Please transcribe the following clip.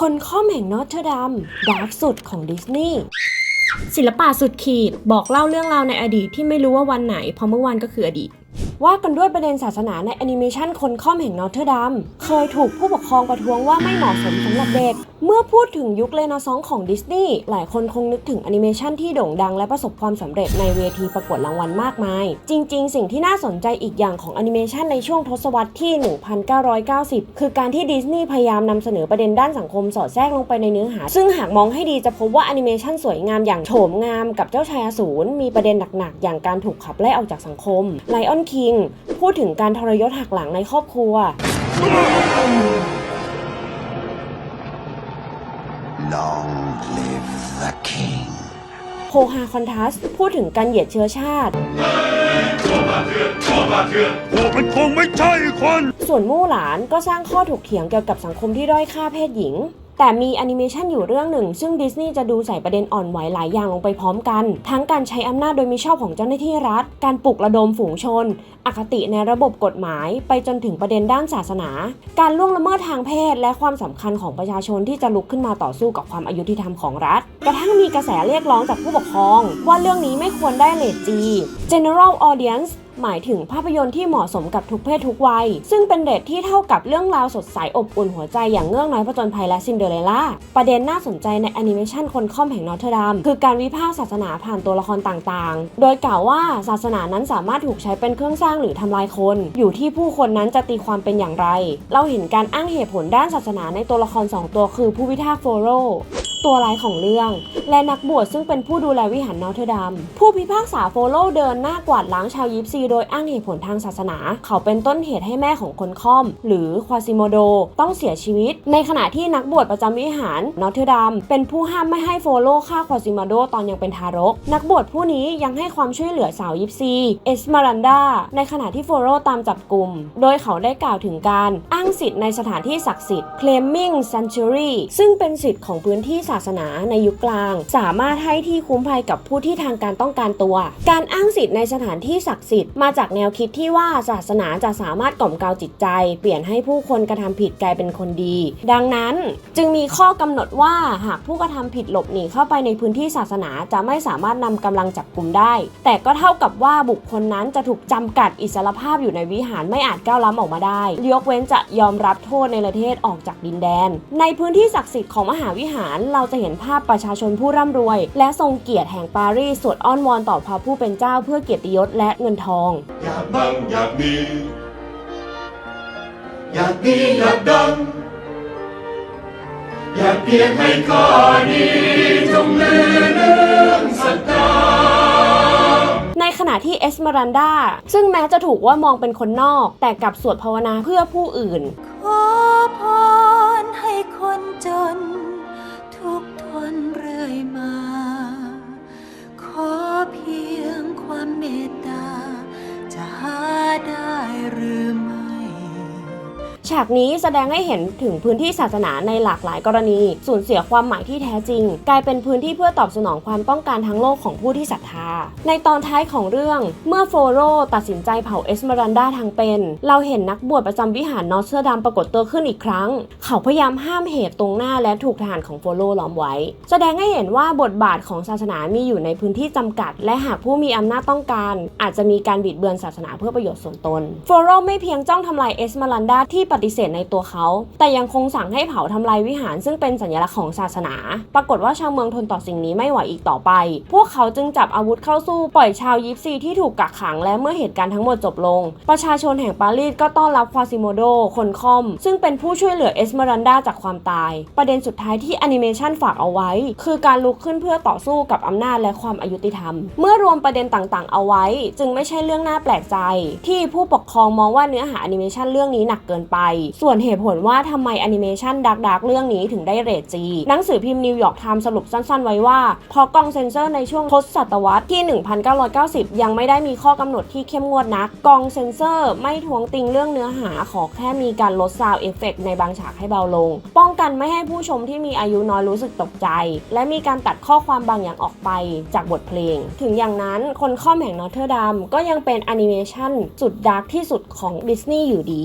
คนข้อมแห่งนอตเทอร์ดัมดาร์กสุดของดิสนีย์ศิลปะสุดขีดบอกเล่าเรื่องราวในอดีตที่ไม่รู้ว่าวันไหนเพราะเมื่อวันก็คืออดีต ว่ากันด้วยประเด็นศาสนาในแอนิเมชันคนข้อมแห่งนอตเทอร์ดัมเคยถูกผู้ปกครองประท้วงว่าไม่เหมาะสมสำหรับเด็ก เมื่อพูดถึงยุคเรเนซองของดิสนีย์หลายคนคงนึกถึงแอนิเมชันที่โด่งดังและประสบความสำเร็จในเวทีประกวดรางวัลมากมาย จริง ๆ สิ่งที่น่าสนใจอีกอย่างของแอนิเมชันในช่วงทศวรรษที่ 1990 คือการที่ดิสนีย์พยายามนำเสนอประเด็นด้านสังคมสอดแทรกลงไปในเนื้อหา ซึ่งหากมองให้ดีจะพบว่าแอนิเมชันสวยงามอย่างโฉมงามกับเจ้าชายอสูรมีประเด็นหนักๆ อย่างการถูกขับไล่ออกจากสังคมไลออนคิงพูดถึงการทรยศหักหลังในครอบครัว Long live the king. โพฮาคอนทัส พูดถึงการเหยียดเชื้อชาติ พวกมันคงไม่ใช่คน ส่วนมู่หลานก็สร้างข้อถกเถียงเกี่ยวกับสังคมที่ด้อยค่าเพศหญิง แต่มีแอนิเมชันอยู่เรื่องหนึ่ง ซึ่งดิสนีย์จะดูใส่ประเด็นอ่อนไหวหลายอย่างลงไปพร้อมกัน ทั้งการใช้อำนาจโดยมิชอบของเจ้าหน้าที่รัฐ การปลุกระดมฝูงชน อคติในระบบกฎหมาย ไปจนถึงประเด็นด้านศาสนา การล่วงละเมิดทางเพศ และความสำคัญของประชาชนที่จะลุกขึ้นมาต่อสู้กับความอายุติธรรมของรัฐ กระทั่งมีกระแสเรียกร้องจากผู้ปกครอง ว่าเรื่องนี้ไม่ควรได้เลทจี general audience หมายถึงภาพยนตร์ที่เหมาะสมกับทุกเพศทุกวัย ซึ่งเป็นเรทที่เท่ากับเรื่องราวสดใสอบอุ่นหัวใจอย่างเงือกน้อยผจญภัยและซินเดอเรลล่า ประเด็นน่าสนใจในแอนิเมชันคนค่อมแห่งนอร์เทอร์ดัมคือการวิพากษ์ศาสนาผ่านตัวละครต่างๆ โดยกล่าวว่าศาสนานั้นสามารถถูกใช้เป็นเครื่องสร้างหรือทำลายคน อยู่ที่ผู้คนนั้นจะตีความเป็นอย่างไร เราเห็นการอ้างเหตุผลด้านศาสนาในตัวละครสองตัวคือผู้พิทักษ์โฟโร ตัวร้ายของเรื่อง และนักบวชซึ่งเป็นผู้ดูแลวิหารนอเทอร์ดัมผู้พิพากษาโฟโลเดินหน้ากวาดล้างชาวยิปซีโดยอ้างเหตุผลทางศาสนา เขาเป็นต้นเหตุให้แม่ของคนค่อม หรือควาซิโมโดต้องเสียชีวิต ในขณะที่นักบวชประจำวิหารนอเทอร์ดัมเป็นผู้ห้ามไม่ให้โฟโลฆ่าควาซิโมโดตอนยังเป็นทารก นักบวชผู้นี้ยังให้ความช่วยเหลือสาวยิปซี เอสมารันดาในขณะที่โฟโลตามจับกลุ่ม โดยเขาได้กล่าวถึงการอ้างสิทธิ์ในสถานที่ศักดิ์สิทธิ์ claiming sanctuary ซึ่งเป็นสิทธิ์ของพื้นที่ศาสนาในยุคกลาง สามารถให้ที่คุ้มภัยกับผู้ที่ทางการต้องการตัว การอ้างสิทธิ์ในสถานที่ศักดิ์สิทธิ์มาจากแนวคิดที่ว่าศาสนาจะสามารถกล่อมเกลาจิตใจ เปลี่ยนให้ผู้คนกระทำผิดกลายเป็นคนดี ดังนั้นจึงมีข้อกำหนดว่าหากผู้กระทำผิดหลบหนีเข้าไปในพื้นที่ศาสนาจะไม่สามารถนำกำลังจับกลุ่มได้ แต่ก็เท่ากับว่าบุคคลนั้นจะถูกจำกัดอิสรภาพอยู่ในวิหารไม่อาจก้าวล้ำออกมาได้ ยกเว้นจะยอมรับโทษในประเทศออกจากดินแดน ในพื้นที่ศักดิ์สิทธิ์ของมหาวิหารเราจะเห็นภาพประชาชนผู้ร่ำรวย และทรงเกียรติแห่งปารีสสวดอ้อนวอนต่อพระผู้เป็นเจ้าเพื่อเกียรติยศและเงินทอง อยากบังอยากมีอยากดีอยากดัง อยากเพียงให้ข้อนี้จงลือเรื่องศรัทธาในขณะที่เอสเมรันดาซึ่งแม้จะถูกว่ามองเป็นคนนอก แต่กลับสวดภาวนาเพื่อผู้อื่น ขอพร ฉากนี้แสดงให้เห็นถึงพื้นที่ศาสนาในหลากหลายกรณี สูญเสียความหมายที่แท้จริง กลายเป็นพื้นที่เพื่อตอบสนองความต้องการทั้งโลกของผู้ที่ศรัทธา ในตอนท้ายของเรื่อง เมื่อโฟโรตัดสินใจเผาเอสเมรันดาทางเป็น เราเห็นนักบวชประจำวิหารนอสเตอร์ดัมปรากฏตัวขึ้นอีกครั้ง เขาพยายามห้ามเหตุตรงหน้าและถูกทหารของโฟโรล้อมไว้ แสดงให้เห็นว่าบทบาทของศาสนามีอยู่ในพื้นที่จำกัด และหากผู้มีอำนาจต้องการ อาจจะมีการบิดเบือนศาสนาเพื่อประโยชน์ส่วนตน โฟโรไม่เพียงจ้องทำลายเอสเมรันดาที่ปฏิเสธในตัวเขา แต่ยังคงสั่งให้เผาทำลายวิหารซึ่งเป็นสัญลักษณ์ของศาสนา ปรากฏว่าชาวเมืองทนต่อสิ่งนี้ไม่ไหวอีกต่อไป พวกเขาจึงจับอาวุธเข้าสู้ปล่อยชาวยิปซีที่ถูกกักขัง และเมื่อเหตุการณ์ทั้งหมดจบลง ประชาชนแห่งปารีสก็ต้อนรับควาซิโมโด คนคอม ซึ่งเป็นผู้ช่วยเหลือเอสเมรันดาจากความตาย ประเด็นสุดท้ายที่แอนิเมชันฝากเอาไว้ คือการลุกขึ้นเพื่อต่อสู้กับอำนาจและความอายุติธรรม เมื่อรวมประเด็นต่างๆ เอาไว้ จึงไม่ใช่เรื่องน่าแปลกใจ ที่ผู้ปกครองมองว่าเนื้อหาแอนิเมชันเรื่องนี้หนักเกินไปส่วนเหตุผลว่าทำไมแอนิเมชันดักดักเรื่องนี้ถึงได้เรทจีหนังสือพิมพ์นิวยอร์กไทม์สรุปสั้นๆ ไว้ว่าพอกล้องเซนเซอร์ในช่วงทศศวรรษที่ 1990 ยังไม่ได้มีข้อกำหนดที่เข้มงวดนักกองเซนเซอร์ไม่ทวงติงเรื่องเนื้อหาขอแค่มีการลดซาวเอฟเฟกในบางฉากให้เบาลง ป้องกันไม่ให้ผู้ชมที่มีอายุน้อยรู้สึกตกใจ และมีการตัดข้อความบางอย่างออกไปจากบทเพลง ถึงอย่างนั้นคนข้อมแห่งนอเทอร์ดัมก็ยังเป็นแอนิเมชันสุดดาร์กที่สุดของดิสนีย์อยู่ดี